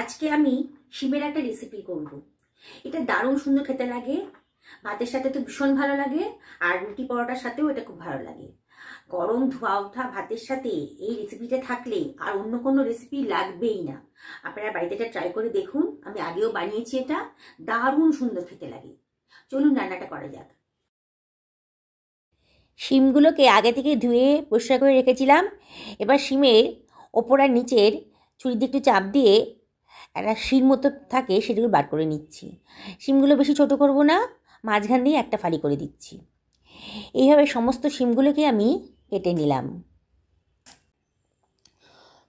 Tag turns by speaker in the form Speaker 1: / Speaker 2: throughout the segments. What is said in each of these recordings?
Speaker 1: আজকে আমি শিমের একটা রেসিপি করব। এটা দারুণ সুন্দর খেতে লাগে, ভাতের সাথে তো ভীষণ ভালো লাগে, আর রুটি পরোটার সাথেও এটা খুব ভালো লাগে। গরম ধোয়া ওঠা ভাতের সাথে এই রেসিপিটা থাকলে আর অন্য কোনো রেসিপি লাগবেই না। আপনারা বাড়িতে এটা ট্রাই করে দেখুন, আমি আগেও বানিয়েছি এটা, দারুণ সুন্দর খেতে লাগে। চলুন রান্নাটা করা যাক। শিমগুলোকে আগে থেকে ধুয়ে পরিষ্কার করে রেখেছিলাম, এবার শিমের ওপর আর নিচের ছুরি দিয়ে একটু চাপ দিয়ে একটা শির মতো থাকে সেগুলো বার করে নিচ্ছি। শিমগুলো বেশি ছোট করব না, মাঝখান দিয়ে একটা ফালি করে দিচ্ছি। এইভাবে সমস্ত শিমগুলোকে আমি কেটে নিলাম।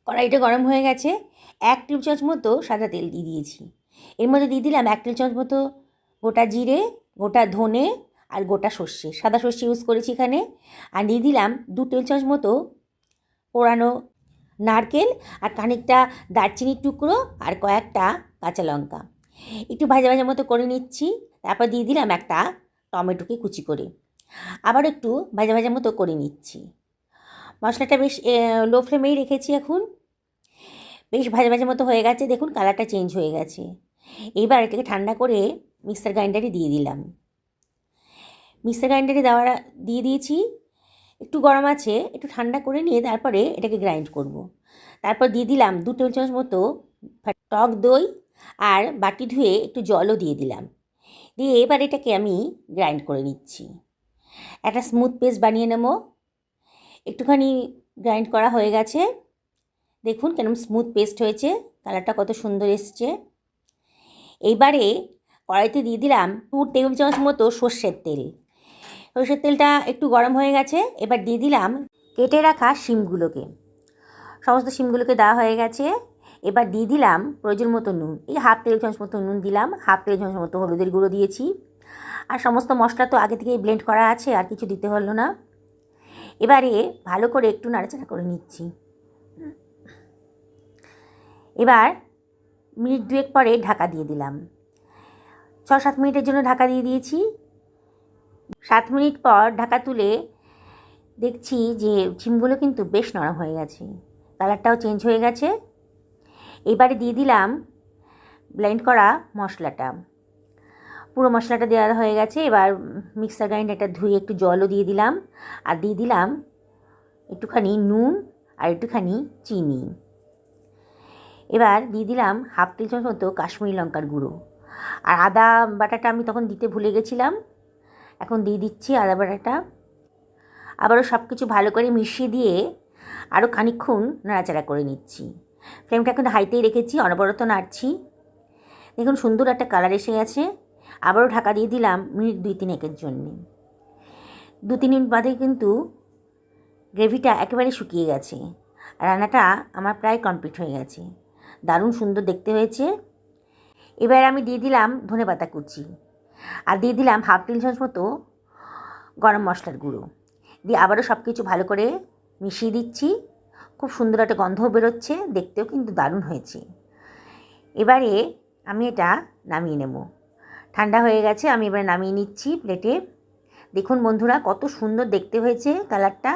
Speaker 1: কড়াইটা গরম হয়ে গেছে, এক টেবিল চামচ মতো সাদা তেল দিয়ে দিয়েছি। এর মধ্যে দিয়ে দিলাম এক টেবিল চামচ মতো গোটা জিরে, গোটা ধনে আর গোটা সর্ষে। সাদা সর্ষে ইউজ করেছি এখানে। আর দিয়ে দিলাম দু টেবিল চামচ মতো পোড়ানো নারকেল আর খানিকটা দারচিনির টুকরো আর কয়েকটা কাঁচা লঙ্কা। একটু ভাজা ভাজা মতো করে নিচ্ছি, তারপর দিয়ে দিলাম একটা টমেটোকে কুচি করে। আবার একটু ভাজা ভাজা মতো করে নিচ্ছি। মশলাটা বেশ লো ফ্লেমেই রেখেছি এখন। বেশ ভাজা ভাজা মতো হয়ে গেছে, দেখুন কালারটা চেঞ্জ হয়ে গেছে। এবার এটাকে ঠান্ডা করে মিক্সার গ্রাইন্ডারে দিয়ে দিলাম। মিক্সার গ্রাইন্ডারে দেওয়ার, দিয়ে দিয়েছি একটু গরম আছে, একটু ঠান্ডা করে নিয়ে তারপরে এটাকে গ্রাইন্ড করব। তারপর দিয়ে দিলাম দু টেবিল চামচ মতো টক দই আর বাটি ধুয়ে একটু জলও দিয়ে দিলাম। দিয়ে এবার এটাকে আমি গ্রাইন্ড করে নিচ্ছি। একটা স্মুথ পেস্ট বানিয়ে নেব। একটুখানি গ্রাইন্ড করা হয়ে গেছে। দেখুন কেরম স্মুথ পেস্ট হয়েছে কালারটা কত সুন্দর এসছে। এইবারে কড়াইতে দিয়ে দিলাম টু টেবিল চামচ মতো সর্ষের তেল। সর্ষের তেলটা একটু গরম হয়ে গেছে, এবার দিয়ে দিলাম কেটে রাখা শিমগুলোকে। সমস্ত শিমগুলোকে দেওয়া হয়ে গেছে, এবার দিয়ে দিলাম প্রয়োজন মতো নুন। এই হাফ টেবিল চামচ মতো নুন দিলাম, হাফ টেবিল চামচ মতো হলুদের গুঁড়ো দিয়েছি। আর সমস্ত মশলা তো আগে থেকেই ব্লেন্ড করা আছে, আর কিছু দিতে হলো না। এবারে ভালো করে একটু নাড়াচাড়া করে নিচ্ছি। এবার মিনিট দুয়েক পরে ঢাকা দিয়ে দিলাম। ছ সাত মিনিটের জন্য ঢাকা দিয়ে দিয়েছি। সাত মিনিট পর ঢাকা তুলে দেখছি যে চিমগুলো কিন্তু বেশ নরম হয়ে গেছে। কালারটাও চেঞ্জ হয়ে গেছে। এবারে দিয়ে দিলাম ব্লেন্ড করা মশলাটা। পুরো মশলাটা দেওয়া হয়ে গেছে। এবার মিক্সার গ্রাইন্ডারটা ধুয়ে একটু জলও দিয়ে দিলাম। আর দিয়ে দিলাম একটুখানি নুন আর একটুখানি চিনি। এবার দিয়ে দিলাম হাফ টেবিল চামচ মতো কাশ্মীরি লঙ্কার গুঁড়ো। আর আদা বাটাটা আমি তখন দিতে ভুলে গেছিলাম। এখন দিয়ে দিচ্ছি আদা বাটাটা। আবারও সব কিছু ভালো করে মিশিয়ে দিয়ে আরও খানিক্ষণ নাড়াচাড়া করে নিচ্ছি। ফ্লেমটা এখন হাইতেই রেখেছি, অনবরত নাড়ছি। দেখুন সুন্দর একটা কালার এসে গেছে। আবারও ঢাকা দিয়ে দিলাম মিনিট দুই তিনেকের জন্যে। দু তিন মিনিট বাদে কিন্তু গ্রেভিটা একেবারে শুকিয়ে গেছে। রান্নাটা আমার প্রায় কমপ্লিট হয়ে গেছে। দারুণ সুন্দর দেখতে হয়েছে। এবার আমি দিয়ে দিলাম ধনে পাতা কুচি। আর দিয়ে দিলাম হাফ টেবিল চামচ মতো গরম মশলার গুঁড়ো। দিয়ে আবারও সব কিছু ভালো করে মিশিয়ে দিচ্ছি। খুব সুন্দর একটা গন্ধও বেরোচ্ছে, দেখতেও কিন্তু দারুণ হয়েছে। এবারে আমি এটা নামিয়ে নেব। ঠান্ডা হয়ে গেছে, আমি এবার নামিয়ে নিচ্ছি প্লেটে দেখুন বন্ধুরা, কত সুন্দর দেখতে হয়েছে কালারটা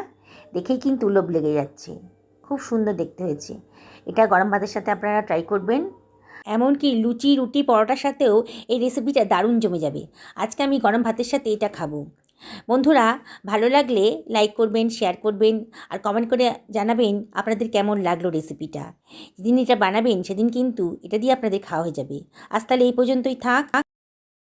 Speaker 1: দেখেই কিন্তু লোভ লেগে যাচ্ছে। খুব সুন্দর দেখতে হয়েছে। এটা গরম ভাতের সাথে আপনারা ট্রাই করবেন। এমনকি লুচি, রুটি, পরোটার সাথেও এই রেসিপিটা দারুণ জমে যাবে। আজকে আমি গরম ভাতের সাথে এটা খাব। বন্ধুরা, ভালো লাগলে লাইক করবেন শেয়ার করবেন, আর কমেন্ট করে জানাবেন আপনাদের কেমন লাগল রেসিপিটা যেদিন এটা বানাবেন, সেদিন কিন্তু এটা দিয়ে আপনাদের খাওয়া হয়ে যাবে। আজ তাহলে এই পর্যন্তই থাক।